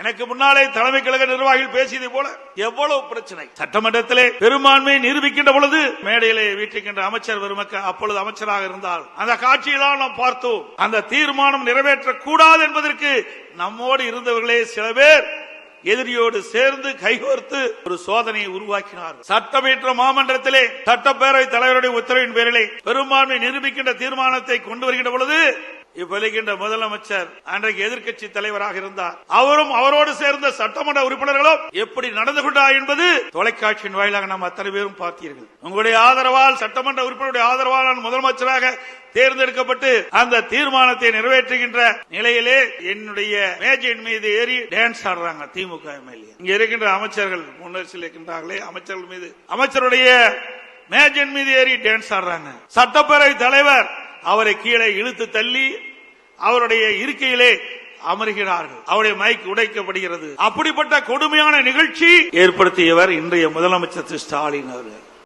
எனக்கு முன்னாலே தலைமை கழக நிர்வாகிகள் பேசியதை போல எவ்வளவு பிரச்சனை. சட்டமன்றத்திலே பெரும்பான்மை நிரூபிக்கின்ற பொழுது மேடையிலே வீட்டுக்கின்ற அமைச்சர் பெருமக்க அப்பொழுது அமைச்சராக இருந்தால் அந்த காட்சியெல்லாம் நாம் பார்த்தோம். அந்த தீர்மானம் நிறைவேற்றக்கூடாது என்பதற்கு நம்மோடு இருந்தவர்களே சில பேர் எதிரியோடு சேர்ந்து கைகோர்த்து ஒரு சோதனையை உருவாக்கினார் சட்டமேற்ற மாமன்றத்திலே சட்டப்பேரவை தலைவருடைய உத்தரவின் பேரிலே பெரும்பான்மை நிரூபிக்கின்ற தீர்மானத்தை கொண்டு வருகின்ற பொழுது இப்ப முதலமைச்சர் அன்றைக்கு எதிர்க்கட்சி தலைவராக இருந்தார். அவரும் அவரோடு சேர்ந்த சட்டமன்ற உறுப்பினர்களும் எப்படி நடந்து கொண்டார் என்பது தொலைக்காட்சியின் வாயிலாக நாம் அத்தனை பேரும் பார்த்தீர்கள். உங்களுடைய ஆதரவால் சட்டமன்ற உறுப்பினருடைய ஆதரவால் நான் முதலமைச்சராக தேர்ந்தெடுக்கப்பட்டு அந்த தீர்மானத்தை நிறைவேற்றுகின்ற நிலையிலே என்னுடைய மேஜையின் மீது ஏறி டான்ஸ் ஆடுறாங்க திமுக எம்எல்ஏ. இங்க இருக்கின்ற அமைச்சர்கள் முன்னரசில் இருக்கின்றார்களே அமைச்சர்கள் மீது அமைச்சருடைய மேஜையின் மீது ஏறி டான்ஸ் ஆடுறாங்க. சட்டப்பேரவை தலைவர் அவரை கீழே இழுத்து தள்ளி அவருடைய இருக்கையிலே அமர்கிறார்கள். அவருடைய மைக் உடைக்கப்படுகிறது. அப்படிப்பட்ட கொடுமையான நிகழ்ச்சி ஏற்படுத்தியவர் இன்றைய முதலமைச்சர் ஸ்டாலின் அவர்கள்.